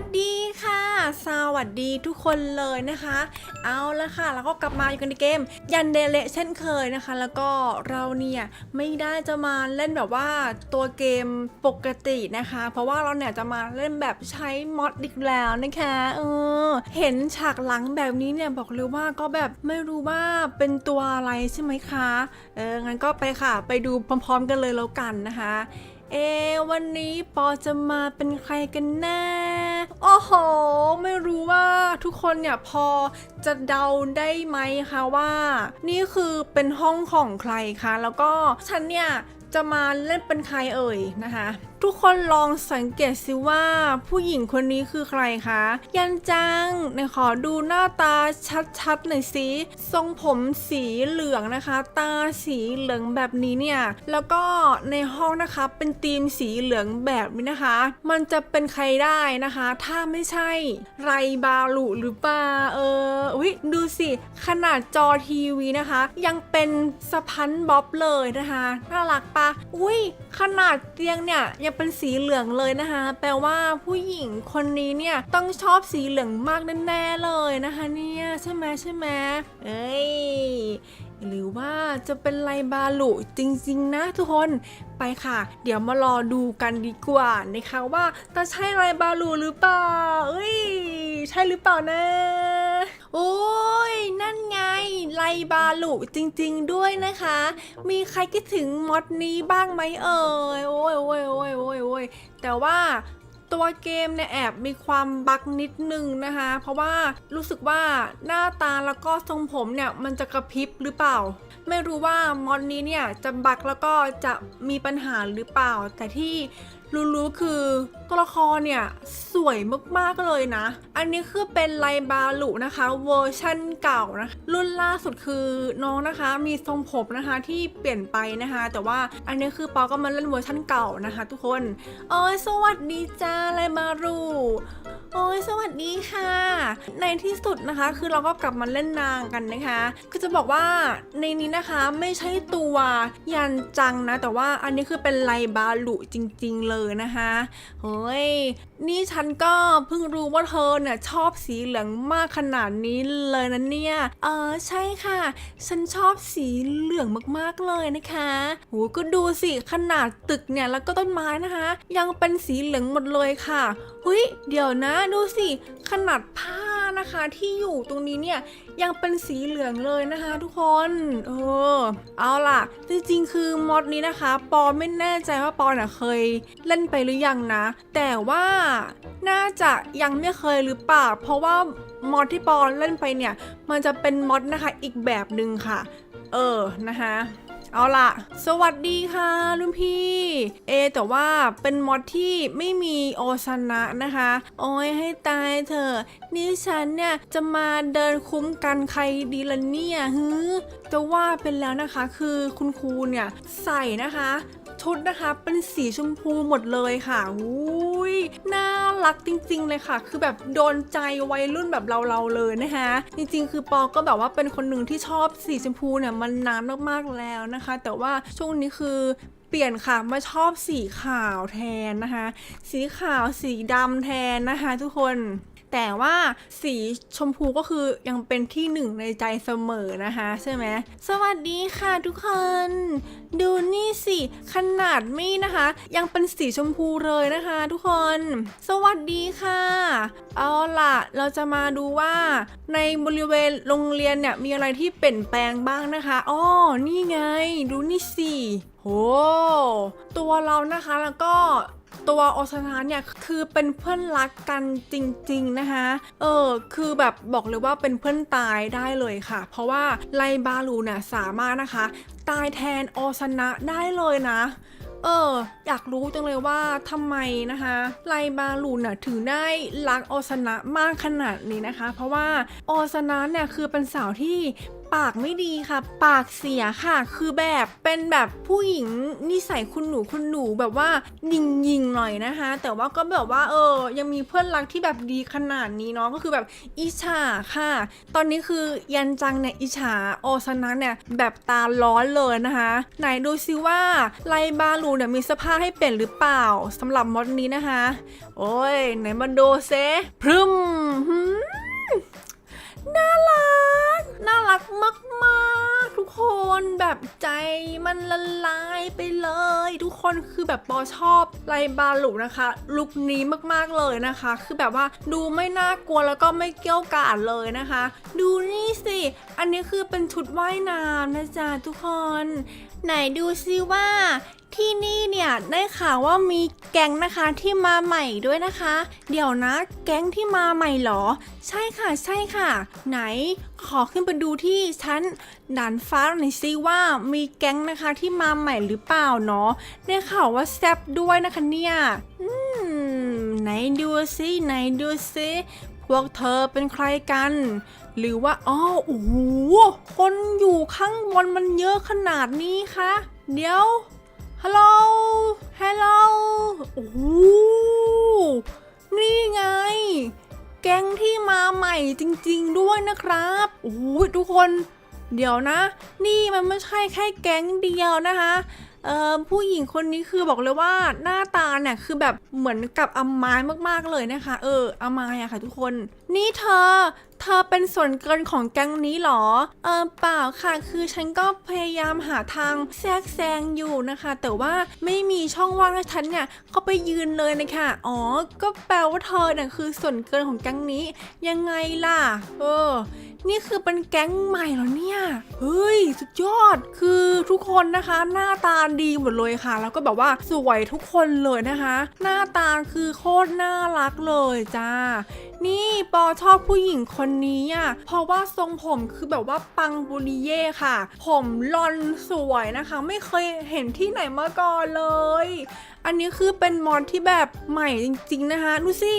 วัสดีค่ะ สวัสดีทุกคนเลยนะคะ เอาละค่ะ แล้วก็กลับมาอยู่กันในเกม ยันเดเลเช่นเคยนะคะ แล้วก็เราเนี่ยไม่ได้จะมาเล่นแบบว่าตัวเกมปกตินะคะ เพราะว่าเราเนี่ยจะมาเล่นแบบใช้มอดอีกแล้วนะคะเออเห็นฉากหลังแบบนี้เนี่ยบอกเลยว่าก็แบบไม่รู้ว่าเป็นตัวอะไรใช่ไหมคะเอองั้นก็ไปค่ะ ไปดูพร้อมๆกันเลยแล้วกันนะคะ เอะวันนี้ปอจะมาเป็นใครกันแน่ โอ้โห ไม่รู้ว่าทุกคนเนี่ยพอจะเดาได้ไหมคะว่า นี่คือเป็นห้องของใครคะ แล้วก็ฉันเนี่ย จะมาเล่นเป็นใครเอ่ยนะคะ ทุกคนลองสังเกตสิว่าผู้หญิงคนนี้คือใครคะ ยันจังในขอดูหน้าตาชัดๆหน่อยสิทรงผมสีเหลืองนะคะ ตาสีเหลืองแบบนี้เนี่ยแล้วก็ในห้องนะคะเป็นธีมสีเหลืองแบบนี้นะคะ มันจะเป็นใครได้นะคะ ถ้าไม่ใช่ไรบาลุหรือเปล่าเอออุ๊ยดูสิขนาดจอทีวีนะคะ ยังเป็นสปันบ๊อบเลยนะคะน่ารักปะอุ้ยขนาดเตียงเนี่ยยังเป็นสีเหลืองเลยนะคะ แปลว่าผู้หญิงคนนี้เนี่ยต้องชอบสีเหลืองมากแน่ๆเลยนะคะเนี่ยใช่ไหมใช่ไหมเอ้ยหรือว่าจะเป็นไลบาลุจริง ๆ นะทุกคนไปค่ะ เดี๋ยวมารอดูกันดีกว่านะคะว่าจะใช่ไลบาลุหรือเปล่าเอ้ยใช่หรือเปล่านะ โอ้ย ไล่บาลุจริงๆด้วยนะคะ มีใครคิดถึงมอดนี้บ้างไหมเอ่ยโอ้ยโอ้ยโอ้ยโอ้ยโอ้ยแต่ว่าตัวเกมเนี่ยแอบมีความบั๊กนิดนึงนะคะ เพราะว่ารู้สึกว่าหน้าตาแล้วก็ทรงผมเนี่ยมันจะกระพริบหรือเปล่า ไม่รู้ว่ามอดนี้เนี่ยจะบั๊กแล้วก็จะมีปัญหาหรือเปล่า แต่ที่ รู้ๆคือตัวละครเนี่ย สวยมาก ๆ เลยนะ อันนี้คือเป็นไลบาลุนะคะ เวอร์ชั่นเก่านะ รุ่นล่าสุดคือน้องนะคะ มีทรงผมนะคะที่เปลี่ยนไปนะคะ แต่ว่าอันนี้คือปอก็มาเล่นเวอร์ชั่นเก่านะคะ ทุกคนโอ้ยสวัสดีจ้าไลบาลุโอ้ยสวัสดีค่ะ ในที่สุดนะคะ คือเราก็กลับมาเล่นนางกันนะคะ คือจะบอกว่าในนี้นะคะไม่ใช่ตัวยันจังนะ แต่ว่าอันนี้คือเป็นไลบาลุจริง ๆ เลยนะคะเฮ้ยนี่ฉันก็เพิ่งรู้ว่าเธอเนี่ยชอบสีเหลืองมากขนาดนี้เลยนะเนี่ย เออใช่ค่ะ ฉันชอบสีเหลืองมากๆเลยนะคะโหก็ดูสิขนาดตึกเนี่ยแล้วก็ต้นไม้นะคะ ยังเป็นสีเหลืองหมดเลยค่ะเฮ้ยเดี๋ยวนะดูสิขนาดผ้านะคะที่อยู่ตรงนี้เนี่ย ยังเป็นสีเหลืองเลยนะคะทุกคนเออเอาล่ะ จริงๆ คือมอดนี้นะคะ ปอไม่แน่ใจว่าปอน่ะเคยเล่นไปหรือยังนะ แต่ว่าน่าจะยังไม่เคยหรือเปล่าเพราะว่ามอดที่ปอเล่นไปเนี่ย มันจะเป็นมอดนะคะอีกแบบหนึ่งค่ะ เออนะคะ เอาล่ะสวัสดีค่ะรุ่นพี่ เอ แต่ว่าเป็นมอดที่ไม่มีโอชนะนะคะ โอ้ยให้ตายเถอะนี่ฉันเนี่ยจะมาเดินคุ้มกันใครดีละเนี่ยฮึจะว่าเป็นแล้วนะคะ คือคุณครูเนี่ยใส่นะคะ ชุดนะคะเป็นสีชมพูหมดเลยค่ะอุ้ยน่ารักจริง ๆ เลยค่ะ คือแบบโดนใจวัยรุ่นแบบเราๆเลยนะคะ จริงๆ คือปอก็แบบว่าเป็นคนหนึ่งที่ชอบสีชมพูเนี่ยมันนานมากๆแล้วนะคะ แต่ว่าช่วงนี้คือเปลี่ยนค่ะมาชอบสีขาวแทนนะคะ สีขาวสีดำแทนนะคะ ทุกคน แต่ว่าสีชมพูก็คือยังเป็นที่หนึ่งในใจเสมอนะคะใช่ไหมสวัสดีค่ะทุกคน ดูนี่สิขนาดมีนะคะ ยังเป็นสีชมพูเลยนะคะ ทุกคน สวัสดีค่ะ เอาล่ะเราจะมาดูว่า ในบริเวณโรงเรียนเนี่ยมีอะไรที่เปลี่ยนแปลงบ้างนะคะอ๋อนี่ไง ดูนี่สิโหตัวเรานะคะแล้วก็ ตัวโอซานะเนี่ยคือเป็นเพื่อนรักกันจริง ๆนะคะ เออคือแบบบอกเลยว่าเป็นเพื่อนตายได้เลยค่ะ เพราะว่าไลบาลูเนี่ยสามารถนะคะ ตายแทนโอซานะได้เลยนะเอออยากรู้จังเลยว่าทำไมนะคะไลบาลูน่ะถึงได้รักโอซานะมากขนาดนี้นะคะ เพราะว่าโอซานะเนี่ยคือเป็นสาวที่ ปากไม่ดีค่ะ ปากเสียค่ะ คือแบบเป็นแบบผู้หญิงนิสัยคุณหนูคุณหนูแบบว่ายิงยิงหน่อยนะคะ แต่ว่าก็แบบว่าเออ ยังมีเพื่อนรักที่แบบดีขนาดนี้เนาะก็คือแบบอิจฉาค่ะ ตอนนี้คือยันจังเนี่ยอิจฉาโอซานะเนี่ยแบบตาร้อนเลยนะคะ ไหนดูซิว่าไลบาลูเนี่ยมีเสื้อผ้าให้เปลี่ยนหรือเปล่าสำหรับมดนี้นะคะ โอ้ยไหนมาดูเซพรึม น่ารัก น่ารักมากๆ ทุกคนแบบใจมันละลายไปเลย ทุกคนคือแบบปอชอบไลบาลุนะคะ ลุคนี้มากๆเลยนะคะ คือแบบว่าดูไม่น่ากลัวแล้วก็ไม่เกี้ยวกาดเลยนะคะ ดูนี่สิ อันนี้คือเป็นชุดว่ายน้ำนะจ๊ะทุกคน ไหนดูซิว่า ที่นี่เนี่ยได้ข่าวว่ามีแก๊งนะคะที่มาใหม่ด้วยนะคะ เดี๋ยวนะ แก๊งที่มาใหม่เหรอ ใช่ค่ะใช่ค่ะ ไหนขอขึ้นไปดูที่ชั้นด่านฟ้าหน่อยซิว่ามีแก๊งนะคะที่มาใหม่หรือเปล่าเนาะได้ข่าวว่าแซบด้วยนะคะเนี่ยอืมไหนดูซิไหนดูซิพวกเธอเป็นใครกัน หรือว่าอ๋อโอ้โหคนอยู่ข้างบนมันเยอะขนาดนี้คะเดี๋ยว ฮัลโหล ฮัลโหล โอ้โห นี่ไง แก๊งที่มาใหม่จริงๆด้วยนะครับ โอ้โหทุกคน เดี๋ยวนะ นี่มันไม่ใช่แค่แก๊งเดียวนะคะเอ่อผู้หญิงคนนี้คือบอกเลยว่าหน้าตาเนี่ยคือแบบเหมือนกับอมายมากๆเลยนะคะ เอออมายอะค่ะทุกคน นี่เธอ เธอเป็นส่วนเกินของแก๊งนี้เหรอ เออเปล่าค่ะ คือฉันก็พยายามหาทางแทรกแซงอยู่นะคะ แต่ว่าไม่มีช่องว่างให้ฉันเนี่ยเข้าไปยืนเลยนะคะ อ๋อ ก็แปลว่าเธอเนี่ยคือส่วนเกินของแก๊งนี้ ยังไงล่ะ เออ นี่คือเป็นแก๊งใหม่เหรอเนี่ย เฮ้ย สุดยอด คือทุกคนนะคะ หน้าตาดีหมดเลยค่ะ แล้วก็แบบว่าสวยทุกคนเลยนะคะ หน้าตาคือโคตรน่ารักเลยจ้านี่ปอชอบผู้หญิงคนนี้อะ เพราะว่าทรงผมคือแบบว่าปังบุริเย่ค่ะ ผมลอนสวยนะคะ ไม่เคยเห็นที่ไหนมาก่อนเลย อันนี้คือเป็นมอนที่แบบใหม่จริงๆนะคะดูสิ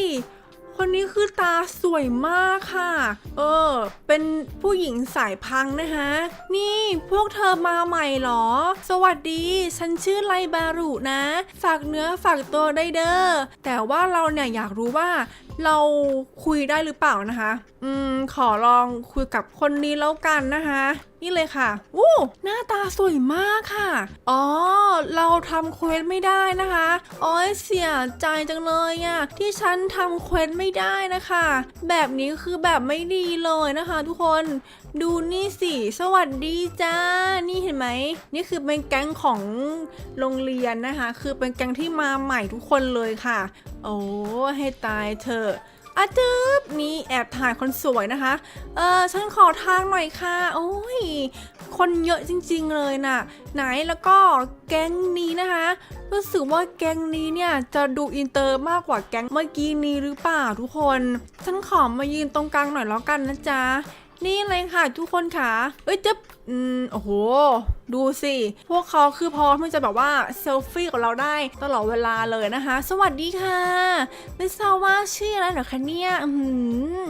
คนนี้คือตาสวยมากค่ะ เออ เป็นผู้หญิงสายพังนะคะ นี่พวกเธอมาใหม่เหรอ สวัสดี ฉันชื่อไลบารุนะ ฝากเนื้อฝากตัวได้เด้อ แต่ว่าเราเนี่ยอยากรู้ว่า เราคุยได้หรือเปล่านะคะ อืม ขอลองคุยกับคนนี้แล้วกันนะคะ นี่เลยค่ะวู้หน้าตาสวยมากค่ะ อ๋อ เราทำเควสไม่ได้นะคะอ๋อเสียใจจังเลยอะที่ฉันทำเควสไม่ได้นะคะ แบบนี้คือแบบไม่ดีเลยนะคะ ทุกคนดูนี่สิ สวัสดีจ้า นี่เห็นไหม นี่คือเป็นแก๊งของโรงเรียนนะคะ คือเป็นแก๊งที่มาใหม่ทุกคนเลยค่ะ โอ้ให้ตายเถอะอาจึ๊บนี่แอบถ่ายคนสวยนะคะ เออฉันขอทางหน่อยค่ะ โอ้ย คนเยอะจริงๆเลยน่ะ ไหนแล้วก็แก๊งนี้นะคะ รู้สึกว่าแก๊งนี้เนี่ยจะดูอินเตอร์มากกว่าแก๊งเมื่อกี้นี้หรือเปล่าทุกคน ฉันขอมายืนตรงกลางหน่อยแล้วกันนะจ๊ะ นี่เลยค่ะทุกคนค่ะเอ้ยจึ๊บอืมโอ้โห ดูสิ พวกเขาคือพร้อมที่จะแบบว่าเซลฟี่กับเราได้ตลอดเวลาเลยนะคะ สวัสดีค่ะ ไม่ทราบว่าชื่ออะไรเหรอคะเนี่ยอืม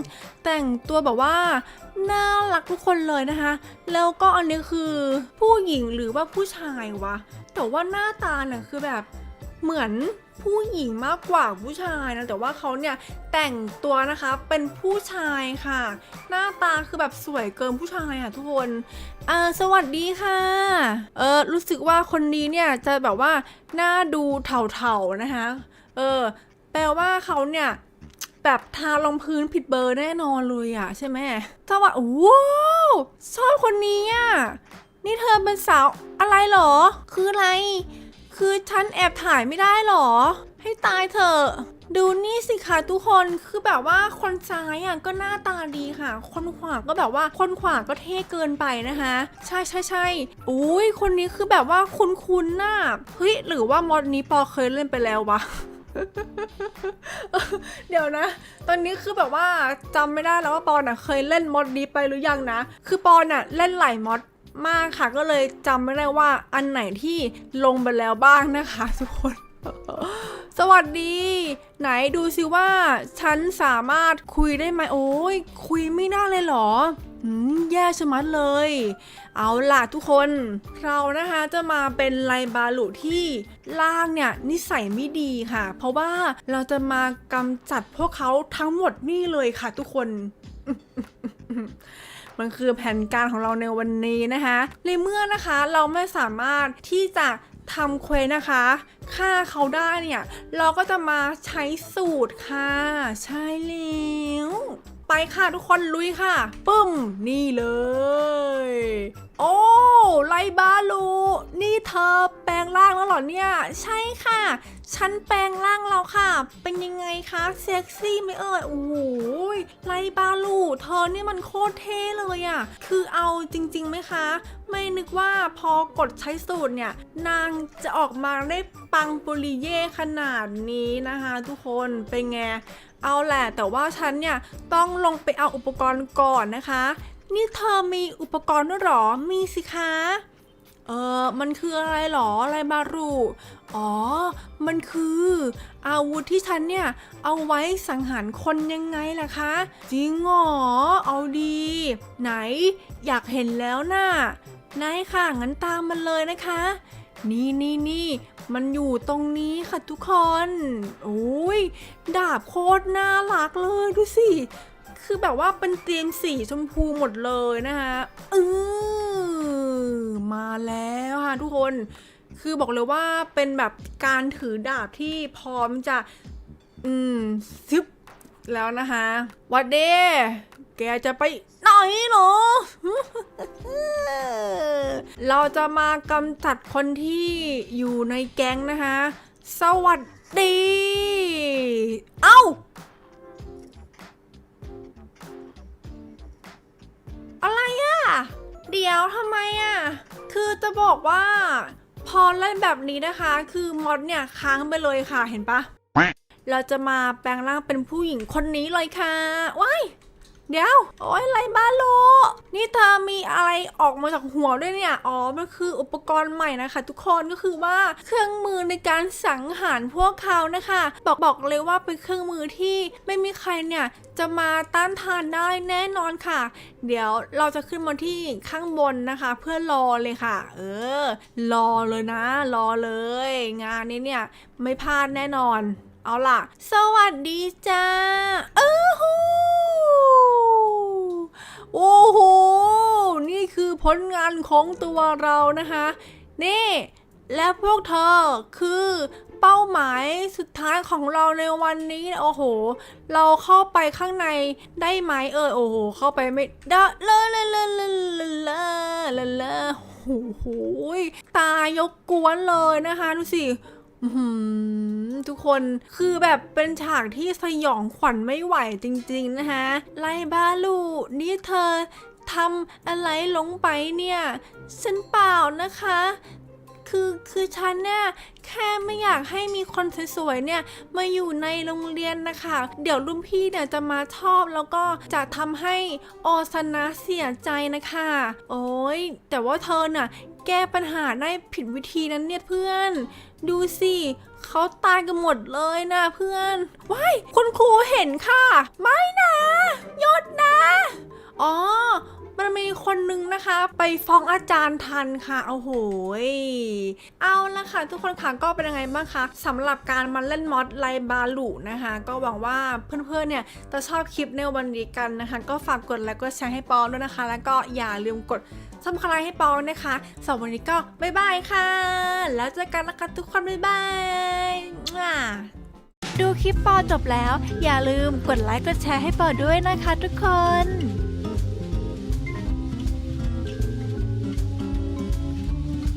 แต่งตัวแบบว่าน่ารักทุกคนเลยนะคะ แล้วก็อันนี้คือผู้หญิงหรือว่าผู้ชายวะ แต่ว่าหน้าตาเนี่ยคือแบบ เหมือนผู้หญิงมากกว่าผู้ชายนะแต่ว่าเขาเนี่ยแต่งตัวนะคะเป็นผู้ชายค่ะ หน้าตาคือแบบสวยเกินผู้ชายอะทุกคนอ่าสวัสดีค่ะเออรู้สึกว่าคนนี้เนี่ยจะแบบว่าหน้าดูเถาๆนะคะเออแปลว่าเขาเนี่ยแบบทารองพื้นผิดเบอร์แน่นอนเลยอะใช่ไหมถ้าว่าโอ้โหชอบคนนี้อะนี่เธอเป็นสาวอะไรเหรอ คืออะไร คือฉันแอบถ่ายไม่ได้หรอ ให้ตายเถอะดูนี่สิคะทุกคนคือแบบว่าคนซ้ายอะก็หน้าตาดีค่ะ คนขวาก็แบบว่าคนขวาก็เท่เกินไปนะคะ ใช่ใช่ใช่อุ้ยคนนี้คือแบบว่าคุ้นๆน่ะเฮ้ยหรือว่ามอดนี้ปอเคยเล่นไปแล้ววะเดี๋ยวนะ ตอนนี้คือแบบว่าจำไม่ได้แล้วว่าปอนอะเคยเล่นมอดนี้ไปหรือยังนะ คือปอนอะเล่นหลายมอด มากค่ะ ก็เลยจำไม่ได้ว่าอันไหนที่ลงไปแล้วบ้างนะคะทุกคน สวัสดี ไหนดูสิว่า ฉันสามารถคุยได้ไหมโอ้ยคุยไม่ได้เลยเหรออืมแย่ชะมัดเลย เอาล่ะทุกคน เรานะคะจะมาเป็นไลบาลุที่ล่างเนี่ยนิสัยไม่ดีค่ะ เพราะว่าเราจะมากำจัดพวกเขาทั้งหมดนี่เลยค่ะทุกคน มันคือแผนการของเราในวันนี้นะคะในเมื่อนะคะเราไม่สามารถที่จะทำเควสนะคะฆ่าเขาได้เนี่ย เราก็จะมาใช้สูตรค่ะ ใช่แล้วไปค่ะทุกคนลุยค่ะ ปึ้ม นี่เลย โอ้ไลบาลู นี่เธอแปลงร่างแล้วเหรอเนี่ย ใช่ค่ะ ฉันแปลงร่างแล้วค่ะ เป็นยังไงคะเซ็กซี่ไหมเอ่ยโอ้โหไลบาลู เธอนี่มันโคตรเท่เลยอะ่ะ คือเอาจริงๆไหมคะ ไม่นึกว่าพอกดใช้สูตรเนี่ย นางจะออกมาได้ปังปุริเย่ขนาดนี้นะคะทุกคนเป็นไงเอาแหละแต่ว่าฉันเนี่ยต้องลงไปเอาอุปกรณ์ก่อนนะคะ นี่เธอมีอุปกรณ์ด้วยหรอ มีสิคะ เออมันคืออะไรหรอ อะไรบารู อ๋อ มันคือ อาวุธที่ฉันเนี่ย เอาไว้สังหารคนยังไงล่ะคะ จริงเหรอ เอาดี ไหน อยากเห็นแล้วน่ะนายค่ะ งั้นตามมันเลยนะคะ นี่นี่นี่มันอยู่ตรงนี้ค่ะทุกคน โอ้ย ดาบโคตรน่ารักเลยดูสิ คือแบบว่าเป็นเตียมสีชมพูหมดเลยนะคะเออมาแล้วค่ะทุกคน คือบอกเลยว่าเป็นแบบการถือดาบที่พร้อมจะ อืมซึบแล้วนะคะวัดเดแกจะไปไหนเหรอ เราจะมากำจัดคนที่อยู่ในแก๊งนะคะ สวัสดี เอ้า อะไรอะเดี๋ยวทำไมอะคือจะบอกว่า พอเล่นแบบนี้นะคะ คือมอดเนี่ยค้างไปเลยค่ะเห็นปะเราจะมาแปลงร่างเป็นผู้หญิงคนนี้เลยค่ะว้าย เดี๋ยว โอ้ยไรบ้าโลนี่เธอมีอะไรออกมาจากหัวด้วยเนี่ย อ๋อ มันคืออุปกรณ์ใหม่นะคะ ทุกคนก็คือว่าเครื่องมือในการสังหารพวกเขานะคะ บอกบอกเลยว่าเป็นเครื่องมือที่ไม่มีใครเนี่ยจะมาต้านทานได้แน่นอนค่ะ เดี๋ยวเราจะขึ้นมาที่ข้างบนนะคะ เพื่อรอเลยค่ะ เออ รอเลยนะ รอเลย งานนี้เนี่ยไม่พลาดแน่นอน เอาล่ะ สวัสดีจ้าเออหู โอ้โห นี่คือผลงานของตัวเรานะคะ นี่ และพวกเธอคือเป้าหมายสุดท้ายของเราในวันนี้ โอ้โห เราเข้าไปข้างในได้ไหมเออ โอ้โห เข้าไปไม่ได้เลยเลยเลยเลยเลยเลยเลยโอ้โห ตายกกวนเลยนะคะ ดูสิ ทุกคนคือแบบเป็นฉากที่สยองขวัญไม่ไหวจริงๆนะคะไลบาลูนี่เธอทำอะไรลงไปเนี่ย ฉันเปล่านะคะ คือคือฉันเนี่ยแค่ไม่อยากให้มีคนสวยๆเนี่ยมาอยู่ในโรงเรียนนะคะ เดี๋ยวรุ่นพี่เนี่ยจะมาชอบแล้วก็จะทำให้ออสนะเสียใจนะคะ โอ้ยแต่ว่าเธอน่ะ แก้ปัญหาได้ผิดวิธีนั้นเนี่ยเพื่อน ดูสิเขาตายกันหมดเลยนะเพื่อนว้ายคุณครูเห็นค่ะ ไม่นะยดนะ อ๋อ มันมีคนนึงนะคะ ไปฟ้องอาจารย์ทันค่ะ โอ้โหยเอาละค่ะ ทุกคนค่ะก็เป็นยังไงบ้างคะสำหรับการมาเล่นมอดไลบาลูนะคะ ก็หวังว่าเพื่อนๆเนี่ยจะชอบคลิปในวันนี้กันนะคะ ก็ฝากกดไลค์กดแชร์ให้ปอด้วยนะคะ แล้วก็อย่าลืมกด ซับสไครต์ให้ปอนะคะสำหรับวันนี้ก็บ๊ายบายค่ะ แล้วเจอกันนะคะทุกคนบ๊ายบายดูคลิปปอจบแล้ว อย่าลืมกดไลค์กดแชร์ให้ปอด้วยนะคะทุกคน